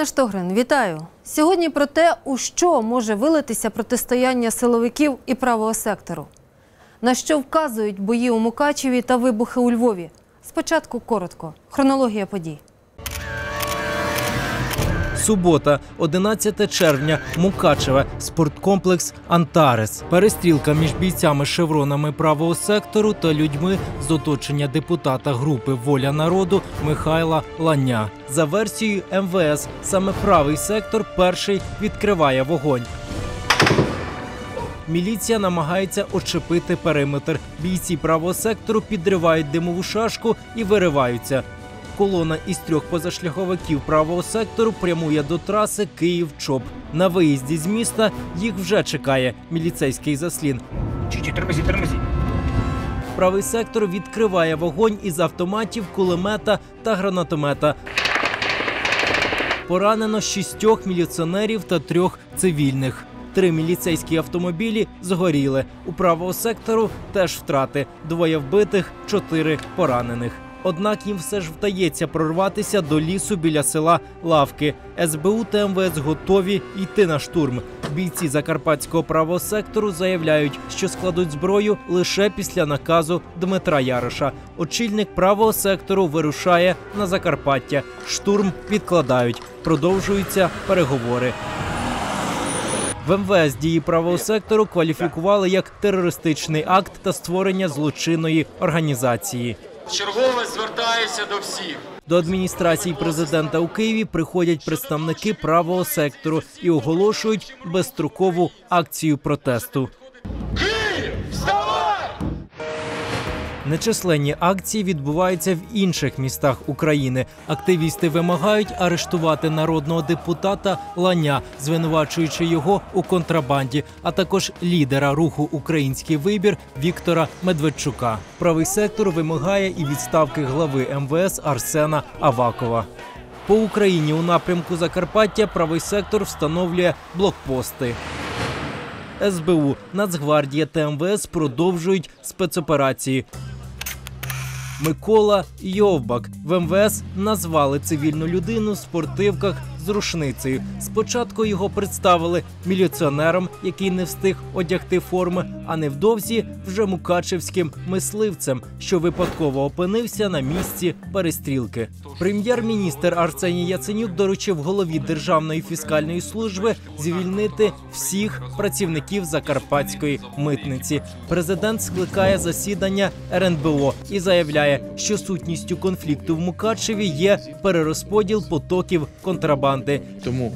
Пане Штогрин, вітаю. Сьогодні про те, у що може вилитися протистояння силовиків і правого сектору. На що вказують бої у Мукачеві та вибухи у Львові. Спочатку коротко. Хронологія подій. Субота, 11 червня, Мукачеве, спорткомплекс Антарес. Перестрілка між бійцями-шевронами правого сектору та людьми з оточення депутата групи Воля народу Михайла Ланя. За версією МВС, саме правий сектор перший відкриває вогонь. Міліція намагається очепити периметр. Бійці правого сектору підривають димову шашку і вириваються. Колона із трьох позашляховиків правого сектору прямує до траси Київ-Чоп. На виїзді з міста їх вже чекає міліцейський заслін. Чуть-чуть тормози, тормози. Правий сектор відкриває вогонь із автоматів, кулемета та гранатомета. Поранено шістьох міліціонерів та трьох цивільних. Три міліцейські автомобілі згоріли. У правого сектору теж втрати. Двоє вбитих, чотири поранених. Однак їм все ж вдається прорватися до лісу біля села Лавки. СБУ та МВС готові йти на штурм. Бійці закарпатського правого сектору заявляють, що складуть зброю лише після наказу Дмитра Яроша. Очільник правого сектору вирушає на Закарпаття. Штурм відкладають. Продовжуються переговори. В МВС дії правого сектору кваліфікували як терористичний акт та створення злочинної організації. Чергове звертаюся до всіх. До адміністрації президента у Києві приходять представники правого сектору і оголошують безстрокову акцію протесту. Київ, вставай! Нечисленні акції відбуваються в інших містах України. Активісти вимагають арештувати народного депутата Ланя, звинувачуючи його у контрабанді, а також лідера руху Український вибір Віктора Медведчука. Правий сектор вимагає і відставки глави МВС Арсена Авакова. По Україні у напрямку Закарпаття правий сектор встановлює блокпости. СБУ, Нацгвардія та МВС продовжують спецоперації. Микола Йовбак. В МВС назвали цивільну людину в спортивках з рушницею. Спочатку його представили міліціонером, який не встиг одягти форми, а невдовзі вже мукачевським мисливцем, що випадково опинився на місці перестрілки. Прем'єр-міністр Арсеній Яценюк доручив голові Державної фіскальної служби звільнити всіх працівників закарпатської митниці. Президент скликає засідання РНБО і заявляє, що сутністю конфлікту в Мукачеві є перерозподіл потоків контрабанди. Тому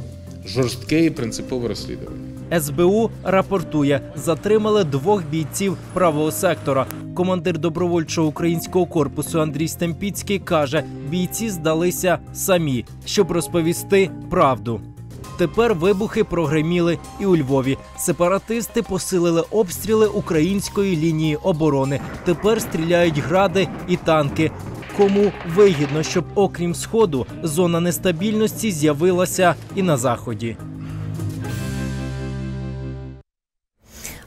жорстке і принципове розслідування. СБУ рапортує, затримали двох бійців правого сектора. Командир добровольчого українського корпусу Андрій Стемпіцький каже, бійці здалися самі, щоб розповісти правду. Тепер вибухи прогреміли і у Львові. Сепаратисти посилили обстріли української лінії оборони. Тепер стріляють гради і танки. Кому вигідно, щоб окрім сходу зона нестабільності з'явилася і на заході.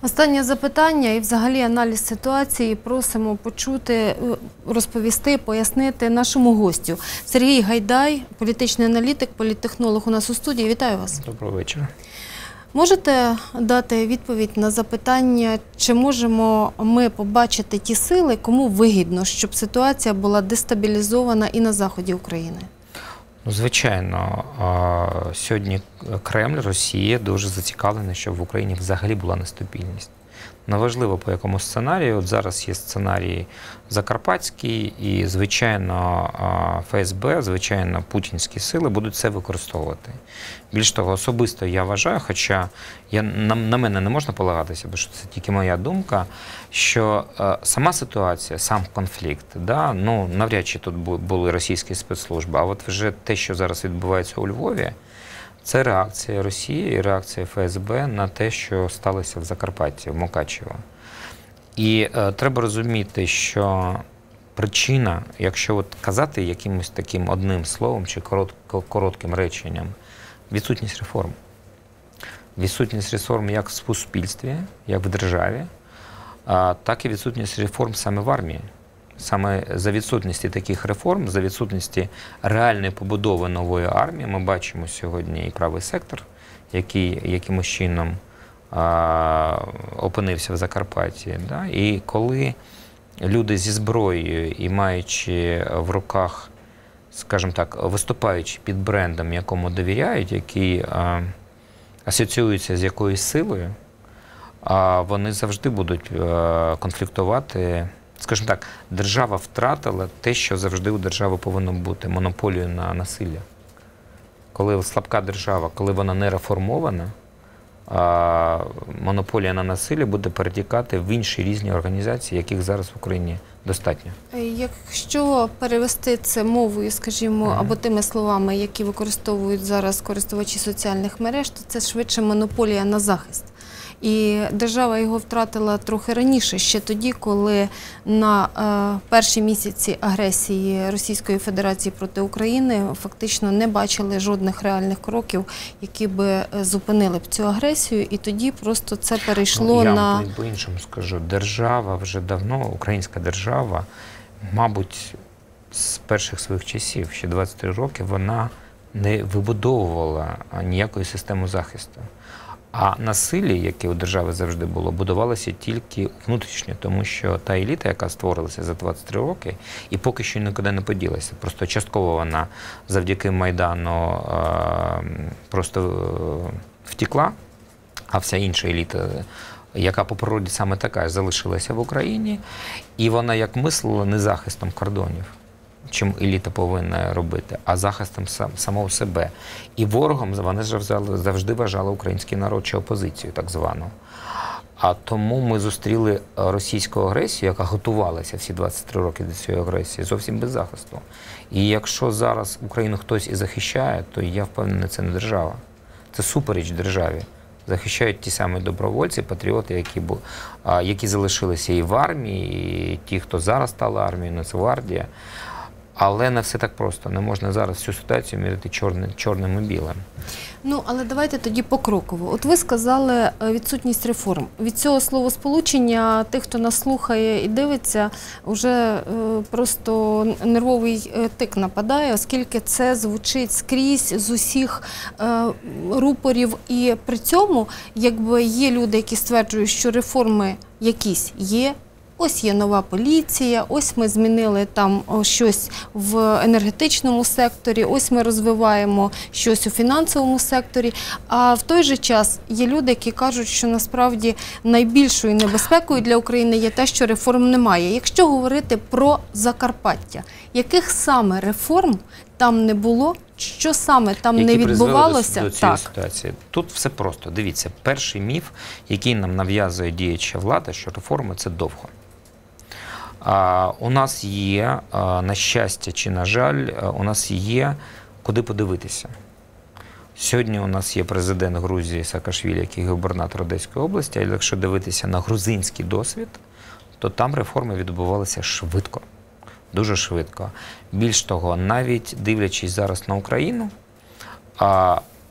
Останнє запитання і взагалі аналіз ситуації просимо почути, е, розповісти, пояснити нашому гостю. Сергій Гайдай, політичний аналітик, політтехнолог у нас у студії. Вітаю вас. Доброго вечора. Можете дати відповідь на запитання, чи можемо ми побачити ті сили, кому вигідно, щоб ситуація була дестабілізована і на заході України? Ну, звичайно, сьогодні Кремль, Росія дуже зацікавлена, щоб в Україні взагалі була нестабільність. Неважливо по якому сценарію. От зараз є сценарій Закарпатський, і, звичайно, ФСБ, звичайно, путінські сили будуть це використовувати. Більш того, особисто я вважаю, хоча я, на, на мене не можна полагатися, бо це тільки моя думка, що сама ситуація, сам конфлікт, да, ну навряд чи тут були російські спецслужби, а от вже те, що зараз відбувається у Львові, це реакція Росії і реакція ФСБ на те, що сталося в Закарпатті, в Мукачево. І е, треба розуміти, що причина, якщо от казати якимось таким одним словом чи коротким реченням, відсутність реформ. Відсутність реформ як в суспільстві, як в державі, а, так і відсутність реформ саме в армії. Саме за відсутності таких реформ, за відсутності реальної побудови нової армії, ми бачимо сьогодні і правий сектор, який якимось чином а, опинився в Закарпатті. Да? І коли люди зі зброєю і маючи в руках, скажімо так, виступаючи під брендом, якому довіряють, який а, асоціюється з якоюсь силою, а вони завжди будуть конфліктувати. Скажімо так, держава втратила те, що завжди у держави повинно бути монополію на насилля. Коли слабка держава, коли вона не реформована, монополія на насилля буде перетікати в інші різні організації, яких зараз в Україні достатньо. Е, Якщо перевести це мовою, скажімо, Мгм. або тими словами, які використовують зараз користувачі соціальних мереж, то це швидше монополія на захист. І держава його втратила трохи раніше, ще тоді, коли на е, перші місяці агресії Російської Федерації проти України фактично не бачили жодних реальних кроків, які би е, зупинили б цю агресію, і тоді просто це перейшло Ну, я на по-іншому скажу. Держава вже давно, українська держава, мабуть, з перших своїх часів, ще 23 роки, вона не вибудовувала ніякої системи захисту. А насилля, яке у держави завжди було, будувалося тільки внутрішньо, тому що та еліта, яка створилася за 23 роки, і поки що нікуди не поділася. Просто частково вона завдяки Майдану просто е, втекла, а вся інша еліта, яка по природі саме така, залишилася в Україні, і вона як мислила не захистом кордонів, чим еліта повинна робити, а захистом сам, самого себе. І ворогом вони ж завжди- вважали український народ чи опозицію, так звану. А тому ми зустріли е, російську агресію, яка готувалася всі 23 роки до цієї агресії, зовсім без захисту. І якщо зараз Україну хтось і захищає, то я впевнений, це не держава. Це супереч державі. Захищають ті самі добровольці, патріоти, які, бу- які залишилися і в армії, і ті, хто зараз стали армією, Нацгвардія. Але не все так просто. Не можна зараз всю ситуацію мірити чорним, чорним і білим. Ну, але давайте тоді покроково. От ви сказали е, відсутність реформ. Від цього словосполучення тих, хто нас слухає і дивиться, вже е, просто нервовий е, тик нападає, оскільки це звучить скрізь з усіх рупорів. І при цьому, якби є люди, які стверджують, що реформи якісь є. Ось є нова поліція, ось ми змінили там щось в енергетичному секторі, ось ми розвиваємо щось у фінансовому секторі. А в той же час є люди, які кажуть, що насправді найбільшою небезпекою для України є те, що реформ немає. Якщо говорити про Закарпаття, яких саме реформ там не було, що саме там не які призвели відбувалося? до цієї так. ситуації. Тут все просто. Дивіться, перший міф, який нам нав'язує діяча влада, що реформи це довго. У нас є, на щастя чи на жаль, у нас є куди подивитися. Сьогодні у нас є президент Грузії Саакашвілі, який губернатор Одеської області. А якщо дивитися на грузинський досвід, то там реформи відбувалися швидко, дуже швидко. Більш того, навіть дивлячись зараз на Україну,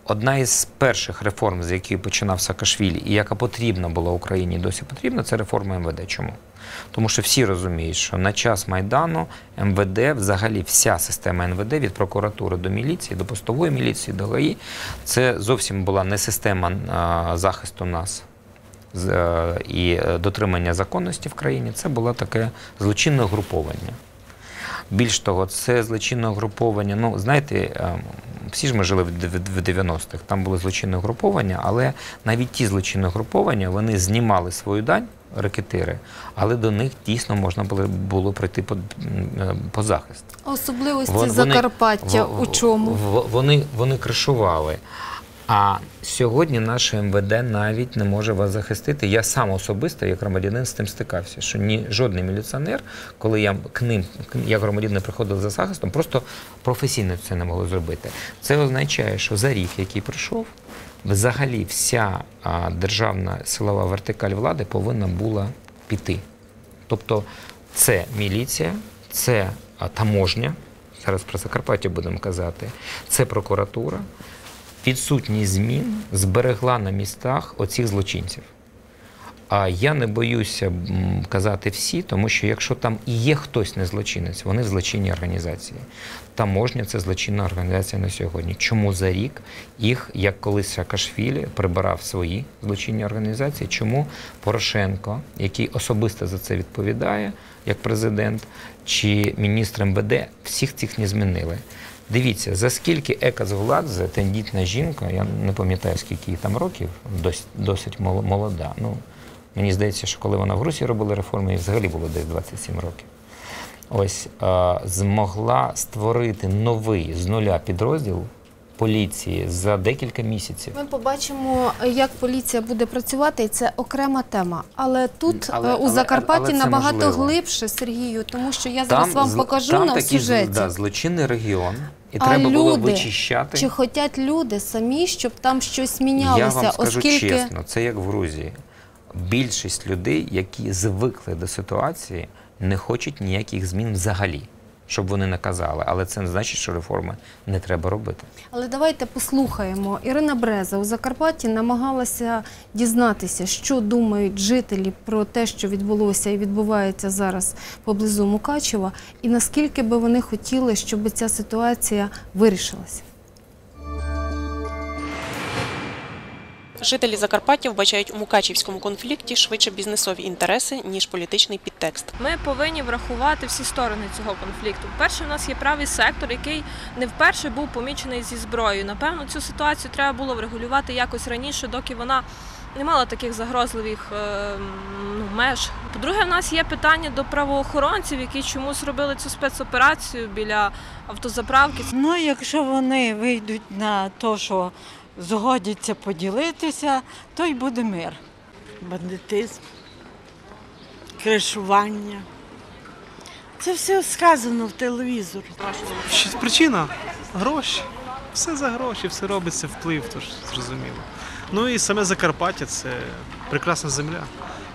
одна із перших реформ, з якої починав Саакашвілі, і яка потрібна була Україні, досі потрібна, це реформа МВД. Чому? Тому що всі розуміють, що на час Майдану МВД, взагалі вся система НВД від прокуратури до міліції, до постової міліції, до ГАІ, це зовсім була не система захисту нас е, і е, дотримання законності в країні. Це було таке злочинне груповання. Більш того, це злочинне угруповання. Ну, знаєте, ем, всі ж ми жили в дев- 90-х, там були злочинне угруповання, але навіть ті злочинні угруповання вони знімали свою дань, рекетири, але до них дійсно можна було, було прийти по, е, по захист. Особливості Вон- Закарпаття в- у чому? в- Вони, вони кришували. А сьогодні наше МВД навіть не може вас захистити. Я сам особисто, як громадянин, з тим стикався, що ні жодний міліціонер, коли я к ним, як громадянин приходив за захистом, просто професійно це не могли зробити. Це означає, що за рік, який пройшов, взагалі вся державна силова вертикаль влади повинна була піти. Тобто це міліція, це таможня, зараз про Закарпаття будемо казати, це прокуратура. Відсутність змін зберегла на містах оцих злочинців. А я не боюся казати всі, тому що якщо там і є хтось не злочинець, вони в злочинній організації. Таможня це злочинна організація на сьогодні. Чому за рік їх, як колись Саакашвілі, прибирав свої злочинні організації? Чому Порошенко, який особисто за це відповідає, як президент, чи міністр МВД, всіх цих не змінили? Дивіться, за скільки Ека Згуладзе, тендітна жінка, я не пам'ятаю, скільки їй там років, досить, досить мол- молода. Ну, мені здається, що коли вона в Русі робила реформи, їй взагалі було десь 27 років. Ось е, змогла створити новий з нуля підрозділ поліції за декілька місяців. Ми побачимо, як поліція буде працювати, і це окрема тема. Але тут Але- е, у але- Закарпатті але набагато можливо. глибше, Сергію, тому що я зараз вам покажу там на такий сюжеті. да, злочинний регіон, і А треба було люди, вичищати. Чи хочуть люди самі, щоб там щось мінялося, Я вам скажу оскільки чесно, це як в Грузії. Більшість людей, які звикли до ситуації, не хочуть ніяких змін взагалі, щоб вони не казали. Але це не значить, що реформи не треба робити. Але давайте послухаємо. Ірина Бреза у Закарпатті намагалася дізнатися, що думають жителі про те, що відбулося і відбувається зараз поблизу Мукачева, і наскільки би вони хотіли, щоб ця ситуація вирішилася. Жителі Закарпаття вбачають у мукачівському конфлікті швидше бізнесові інтереси ніж політичний підтекст. Ми повинні врахувати всі сторони цього конфлікту. Перше, у нас є правий сектор, який не вперше був помічений зі зброєю. Напевно, цю ситуацію треба було врегулювати якось раніше, доки вона не мала таких загрозливих е, ну, меж. По-друге, в нас є питання до правоохоронців, які чомусь робили цю спецоперацію біля автозаправки. Ну, якщо вони вийдуть на те, що згодяться поділитися, то й буде мир. бандитизм, кришування. Це все сказано в телевізорі. Що причина гроші. Все за гроші, все робиться вплив, тож зрозуміло. Ну і саме Закарпаття це прекрасна земля.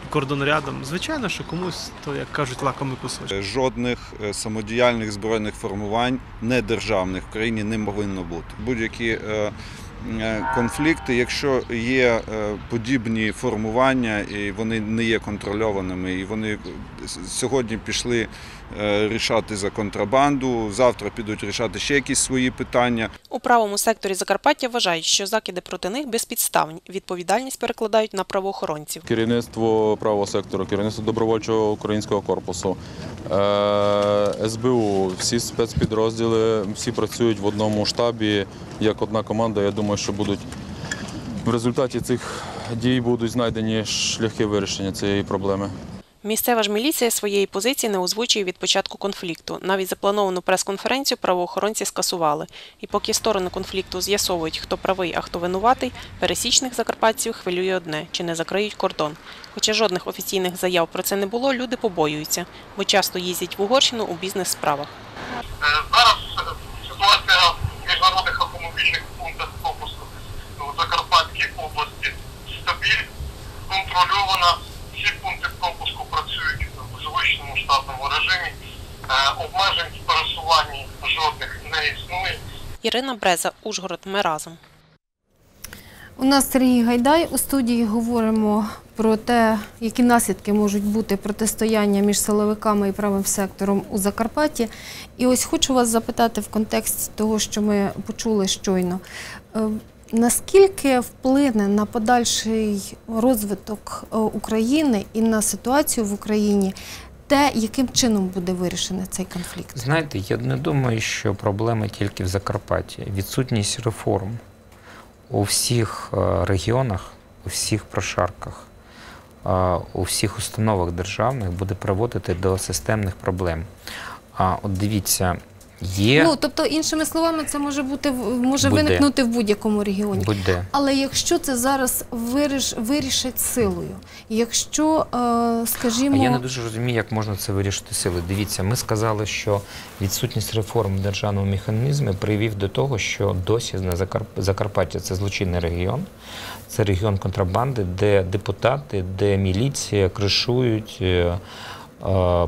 Кордон рядом. Звичайно, що комусь, то як кажуть, лакомий кусочок. Жодних е, самодіяльних збройних формувань недержавних в країні не повинно бути. Будь-які е, конфлікти, якщо є е, подібні формування, і вони не є контрольованими, і вони сьогодні пішли е, рішати за контрабанду, завтра підуть рішати ще якісь свої питання. У правому секторі Закарпаття вважають, що закиди проти них безпідставні. Відповідальність перекладають на правоохоронців. Керівництво правого сектору, керівництво добровольчого українського корпусу, е, СБУ, всі спецпідрозділи, всі працюють в одному штабі, як одна команда. Я думаю, що будуть в результаті цих дій будуть знайдені шляхи вирішення цієї проблеми. Місцева ж міліція своєї позиції не озвучує від початку конфлікту. Навіть заплановану прес-конференцію правоохоронці скасували. І поки сторони конфлікту з'ясовують, хто правий, а хто винуватий, пересічних закарпатців хвилює одне чи не закриють кордон. Хоча жодних офіційних заяв про це не було, люди побоюються, бо часто їздять в Угорщину у бізнес-справах. Зараз ситуація в міжнародних автомобільних пунктах пропуску в Закарпатській області стабільна, контрольована. Всі пункти пропуску працюють в звичному штатному режимі. Е, Обмежень в пересуванні жодних не існує. Ірина Бреза, Ужгород. Ми разом. У нас Сергій Гайдай у студії говоримо про те, які наслідки можуть бути протистояння між силовиками і правим сектором у Закарпатті. І ось хочу вас запитати в контексті того, що ми почули щойно. Наскільки вплине на подальший розвиток е, України і на ситуацію в Україні те, яким чином буде вирішений цей конфлікт? Знаєте, я не думаю, що проблема тільки в Закарпатті. Відсутність реформ у всіх е, регіонах, у всіх прошарках, е, у всіх установах державних буде приводити до системних проблем. А от дивіться, є Ну тобто, іншими словами, це може бути може Буде. виникнути в будь-якому регіоні. будь-де. Але якщо це зараз виріш, вирішить силою, якщо, е, А скажімо, я не дуже розумію, як можна це вирішити сили. Дивіться, ми сказали, що відсутність реформ в державному механізмі привів до того, що досі на Закарп... Закарпаття це злочинний регіон, це регіон контрабанди, де депутати, де міліція кришують е,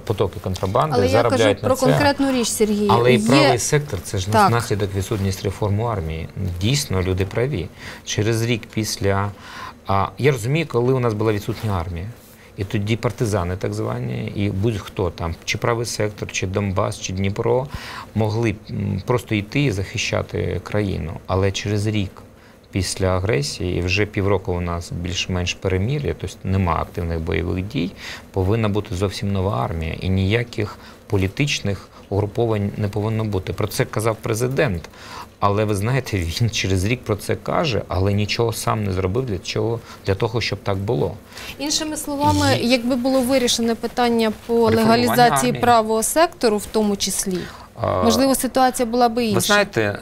потоки контрабанди, але я кажу заробляють про це. конкретну річ, Сергій. Але і Є- правий сектор це ж Так. наслідок відсутність реформ у армії. Дійсно, люди праві. Через рік після А я розумію, коли у нас була відсутня армія. І тоді партизани, так звані, і будь-хто там, чи правий сектор, чи Донбас, чи Дніпро, могли просто йти і захищати країну. Але через рік після агресії, і вже півроку у нас більш-менш перемір'я, тобто нема активних бойових дій, повинна бути зовсім нова армія. І ніяких політичних угруповань не повинно бути. Про це казав президент. Але ви знаєте, він через рік про це каже, але нічого сам не зробив для чого для того, щоб так було. Іншими словами, Є- якби було вирішене питання по легалізації армії. правого сектору, в тому числі, А, можливо, ситуація була би інша. Ви знаєте,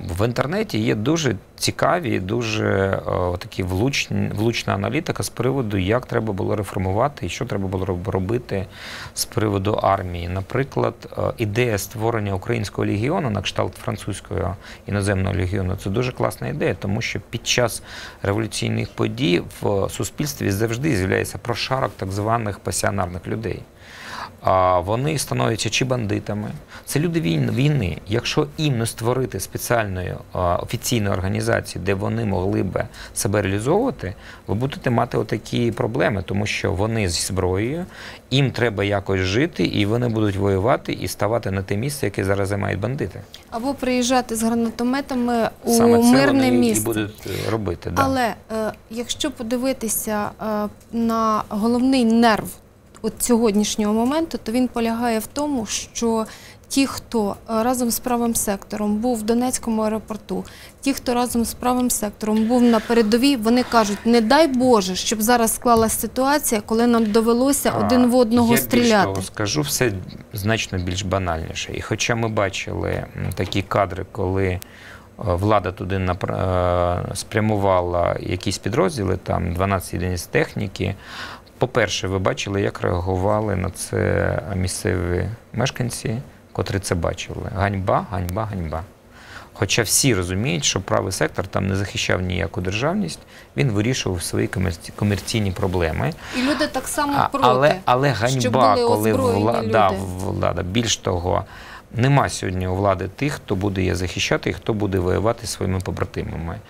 в інтернеті є дуже цікаві, дуже е, такі влучні, влучна аналітика з приводу, як треба було реформувати і що треба було робити з приводу армії. Наприклад, е, ідея створення українського легіону на кшталт французького іноземного легіону це дуже класна ідея, тому що під час революційних подій в суспільстві завжди з'являється прошарок так званих пасіонарних людей. Вони становляться чи бандитами. Це люди війни. Якщо їм не створити спеціальної офіційної організації, де вони могли би себе реалізовувати, ви будете мати отакі проблеми, тому що вони зі зброєю, їм треба якось жити, і вони будуть воювати і ставати на те місце, яке зараз займають бандити. Або приїжджати з гранатометами у Саме це мирне вони і місце. будуть е, робити. Да. Але е, якщо подивитися е, на головний нерв от сьогоднішнього моменту, то він полягає в тому, що ті, хто е, разом з правим сектором був в Донецькому аеропорту, ті, хто разом з правим сектором був на передовій, вони кажуть: не дай Боже, щоб зараз склалася ситуація, коли нам довелося один в одного Я більш стріляти. того скажу все значно більш банальніше. І хоча ми бачили такі кадри, коли е, влада туди е, спрямувала якісь підрозділи, там 12 одиниць техніки. По-перше, ви бачили, як реагували на це місцеві мешканці, котрі це бачили. Ганьба, ганьба, ганьба. Хоча всі розуміють, що правий сектор там не захищав ніяку державність, він вирішував свої комерці- комерційні проблеми. І люди так само проти. але, але щоб ганьба, були коли влада, влада, більш того, нема сьогодні у влади тих, хто буде її захищати і хто буде воювати своїми побратимами.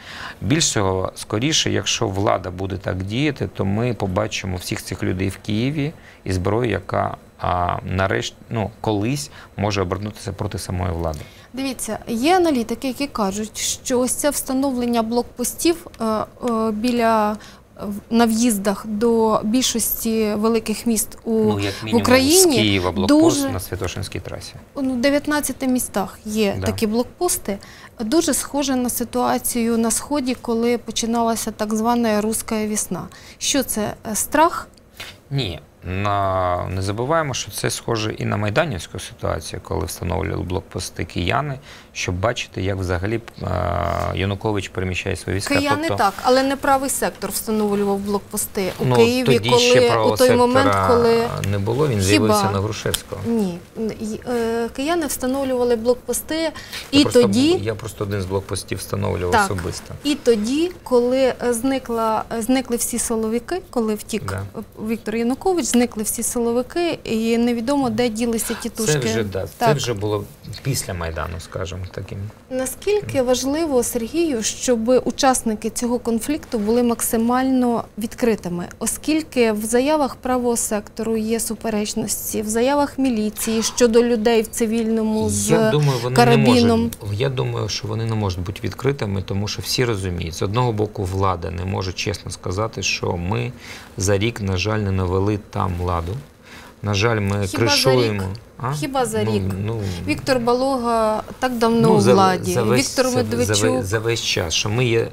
Більш того, скоріше, якщо влада буде так діяти, то ми побачимо всіх цих людей в Києві і зброю, яка а, нарешті ну, колись може обернутися проти самої влади. Дивіться, є аналітики, які кажуть, що ось це встановлення блокпостів е, е, біля на в'їздах до більшості великих міст у ну, як мінімум, Україні з Києва блокпост дуже- на Святошинській трасі. У в 19 містах є Да. такі блокпости. Дуже схоже на ситуацію на сході, коли починалася так звана руська весна. Що це е, страх? Ні, на... не забуваємо, що це схоже і на майданівську ситуацію, коли встановлювали блокпости кияни, щоб бачити, як взагалі е, Янукович переміщає свої війська. Кияни тобто, так, але не правий сектор встановлював блокпости у ну, Києві, тоді коли ще у той момент, коли не було, він Хіба? з'явився на Грушевського. Ні, е, кияни встановлювали блокпости, Я і просто, тоді, я просто один з блокпостів встановлював Так. особисто. і тоді, коли е, зникла, зникли всі силовики, коли втік Да. Віктор Янукович, зникли всі силовики, і невідомо, де ділися тітушки. Це вже, да, це вже було після Майдану, скажімо таким. Наскільки важливо, Сергію, щоб учасники цього конфлікту були максимально відкритими, оскільки в заявах правого сектору є суперечності, в заявах міліції щодо людей в цивільному з Я думаю, вони не можуть. Я думаю, що вони не можуть бути відкритими, тому що всі розуміють. З одного боку, влада не може чесно сказати, що ми за рік, на жаль, не навели там ладу. На жаль, ми Хіба за кришуємо. рік? А? Хіба за Ну, рік? Ну, Віктор Балога так давно у за- владі. за весь- Віктор Медведчук. За, за весь час, що ми є.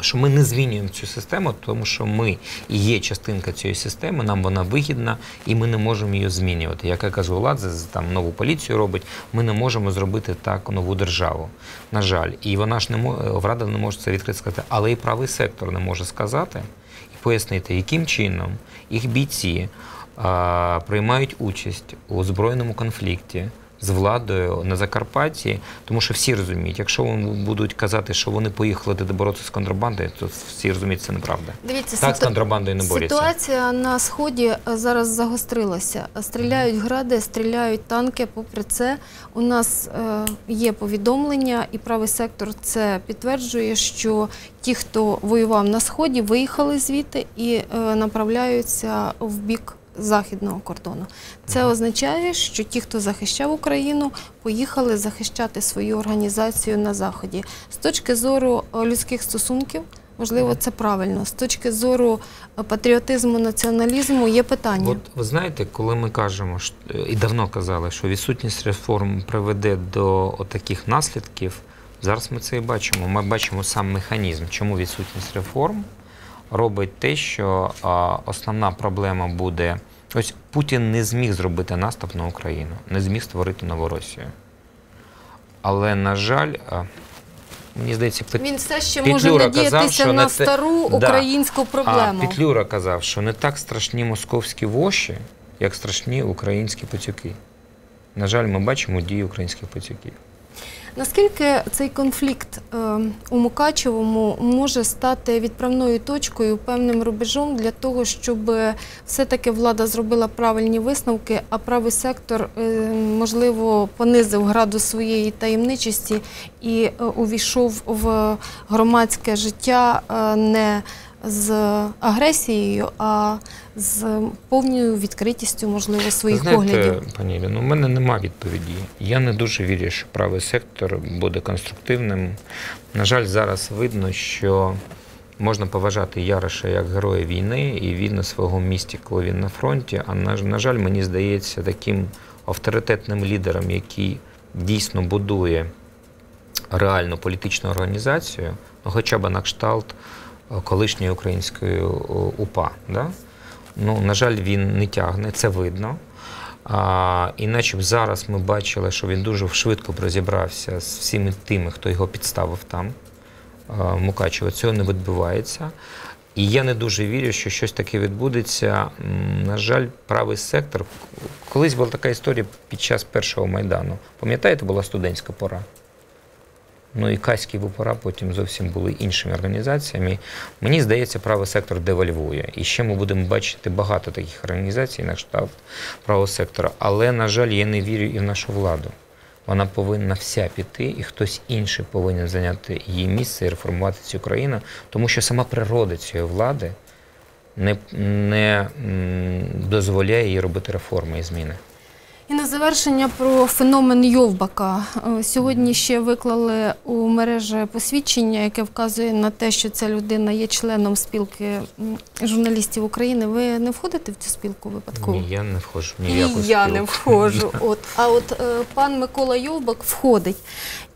Що ми не змінюємо цю систему, тому що ми і є частинка цієї системи, нам вона вигідна, і ми не можемо її змінювати. Як я кажу, Ладзе там нову поліцію робить, ми не можемо зробити так нову державу. На жаль, і вона ж не може, Рада не може це відкрито сказати, але і правий сектор не може сказати і пояснити, яким чином їх бійці приймають участь у збройному конфлікті з владою на Закарпатті, тому що всі розуміють, якщо вони будуть казати, що вони поїхали туди боротися з контрабандою, то всі розуміють, це неправда. Дивіться, Так з контрабандою не борються. Ситуація на сході е, зараз загострилася. Стріляють гради, стріляють танки. Попри це, у нас е, є повідомлення, і правий сектор це підтверджує, що ті, хто воював на сході, виїхали звідти і е, направляються в бік. Західного кордону це означає, що ті, хто захищав Україну, поїхали захищати свою організацію на заході. З точки зору е, людських стосунків, можливо, це правильно. З точки зору е, патріотизму, націоналізму є питання. От ви знаєте, коли ми кажемо і давно казали, що відсутність реформ приведе до таких наслідків, зараз ми це і бачимо. Ми бачимо сам механізм, чому відсутність реформ робить те, що а, основна проблема буде. Ось Путін не зміг зробити наступ на Україну, не зміг створити нову Росію. Але, на жаль, а, мені здається, Пет- Він все ще Петлюра може казав, надіятися що на те- стару Да. українську проблему. А Петлюра казав, що не так страшні московські воші, як страшні українські пацюки. На жаль, ми бачимо дії українських пацюків. Наскільки цей конфлікт е, у Мукачевому може стати відправною точкою, певним рубежом для того, щоб все-таки влада зробила правильні висновки, а правий сектор, е, можливо, понизив градус своєї таємничості і е, увійшов в громадське життя е, не з агресією, а з повною відкритістю, можливо, своїх Знаєте, поглядів. пані Ірину, у мене нема відповіді. Я не дуже вірю, що правий сектор буде конструктивним. На жаль, зараз видно, що можна поважати Яриша як героя війни, і він на своєму місці, коли він на фронті. А на, на жаль, мені здається, таким авторитетним лідером, який дійсно будує реальну політичну організацію, ну, хоча б на кшталт колишньої української УПА. Да? Ну, на жаль, він не тягне, це видно. А, іначе б зараз ми бачили, що він дуже швидко розібрався з всіми тими, хто його підставив там, а, в Цього не відбувається. І я не дуже вірю, що щось таке відбудеться. На жаль, правий сектор. Колись була така історія під час першого майдану. Пам'ятаєте, була студентська пора? Ну і Каські ВПРА потім зовсім були іншими організаціями. Мені здається, правий сектор девальвує. І ще ми будемо бачити багато таких організацій на кшталт правого сектора. Але, на жаль, я не вірю і в нашу владу. Вона повинна вся піти, і хтось інший повинен зайняти її місце і реформувати цю країну, тому що сама природа цієї влади не, не дозволяє їй робити реформи і зміни. І на завершення про феномен Йовбака. Е, Сьогодні ще виклали у мережі посвідчення, яке вказує на те, що ця людина є членом спілки журналістів України. Ви не входите в цю спілку випадково? Ні, я не входжу ні І я не входжу. От. А от е, пан Микола Йовбак входить.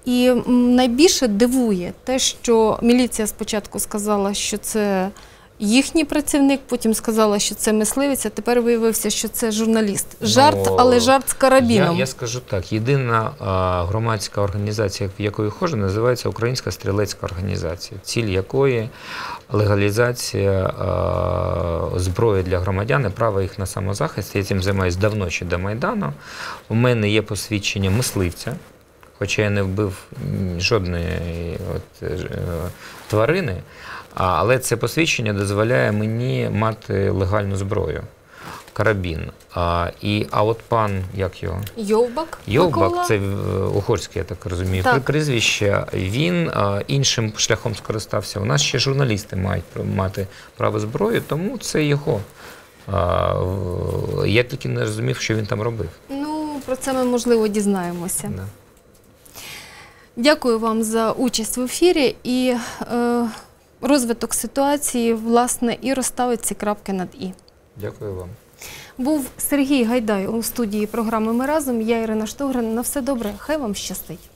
І найбільше дивує те, що міліція спочатку сказала, що це їхній працівник, потім сказала, що це мисливець, а тепер виявився, що це журналіст. Жарт, Ну, але жарт з карабіном. Я, я скажу так: єдина а, громадська організація, в якої ходжу, називається Українська стрілецька організація, ціль якої легалізація а, зброї для громадян і право їх на самозахист. Я цим займаюся давно ще до Майдану. У мене є посвідчення мисливця. Хоча я не вбив жодної от, е, е, тварини, але це посвідчення дозволяє мені мати легальну зброю, карабін. А, і, а от пан, як його? Йовбак? Микола? Йовбак, це е, угорське, я так розумію, Так. прізвище. Він е, іншим шляхом скористався. У нас ще журналісти мають мати право зброї, тому це його. А, я тільки не розумів, що він там робив. Ну, про це ми, можливо, дізнаємося. Да. Дякую вам за участь в ефірі і е, розвиток ситуації, власне, і розставить ці крапки над І. Дякую вам. Був Сергій Гайдай у студії програми Ми разом. Я Ірина Штогрин. На все добре. Хай вам щастить.